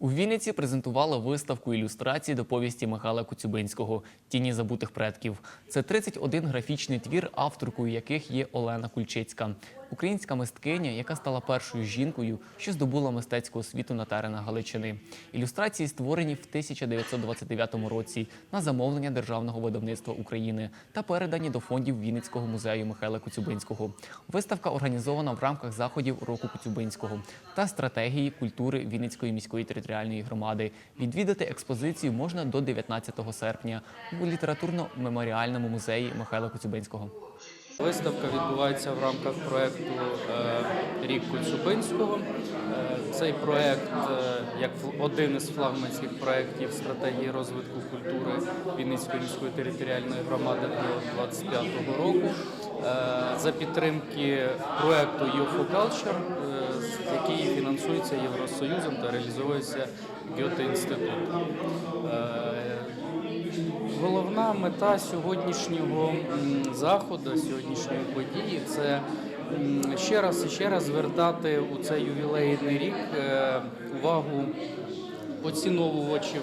У Вінниці презентували виставку ілюстрацій до повісті Михайла Коцюбинського Тіні забутих предків. Це 31 графічний твір, авторкою яких є Олена Кульчицька, українська мисткиня, яка стала першою жінкою, що здобула мистецьку освіту на теренах Галичини. Ілюстрації створені в 1929 році на замовлення Державного видавництва України та передані до фондів Вінницького музею Михайла Коцюбинського. Виставка організована в рамках заходів року Коцюбинського та стратегії культури Вінницької міської територіальної громади. Відвідати експозицію можна до 19 серпня у літературно-меморіальному музеї Михайла Коцюбинського. Виставка відбувається в рамках проєкту е, Рік Коцюбинського. Е, Цей проєкт, е, як один із флагманських проєктів стратегії розвитку культури Вінницької міської територіальної громади до 2025 року, за підтримки проєкту UFO Culture, е, який фінансується Євросоюзом та реалізується Гьоте інститутом. Головна мета сьогоднішнього заходу, сьогоднішньої події це ще раз і ще раз звертати у цей ювілейний рік е, увагу поціновувачів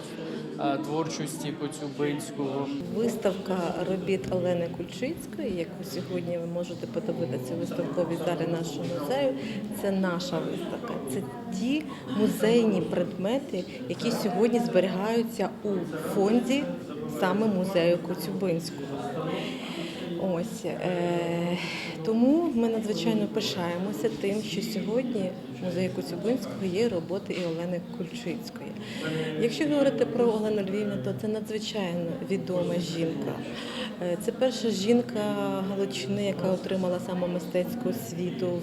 е, творчості Коцюбинського. Виставка робіт Олени Кульчицької, яку сьогодні ви можете подивитися у виставковій залі нашого музею. Це наша виставка. Це ті музейні предмети, які сьогодні зберігаються у фонді саме музею Коцюбинського. Ось е, тому ми надзвичайно пишаємося тим, що сьогодні в музеї Коцюбинського є роботи і Олени Кульчицької. Якщо говорити про Олену Львівну, то це надзвичайно відома жінка. Е, Це перша жінка Галичини, яка отримала саме мистецьку освіту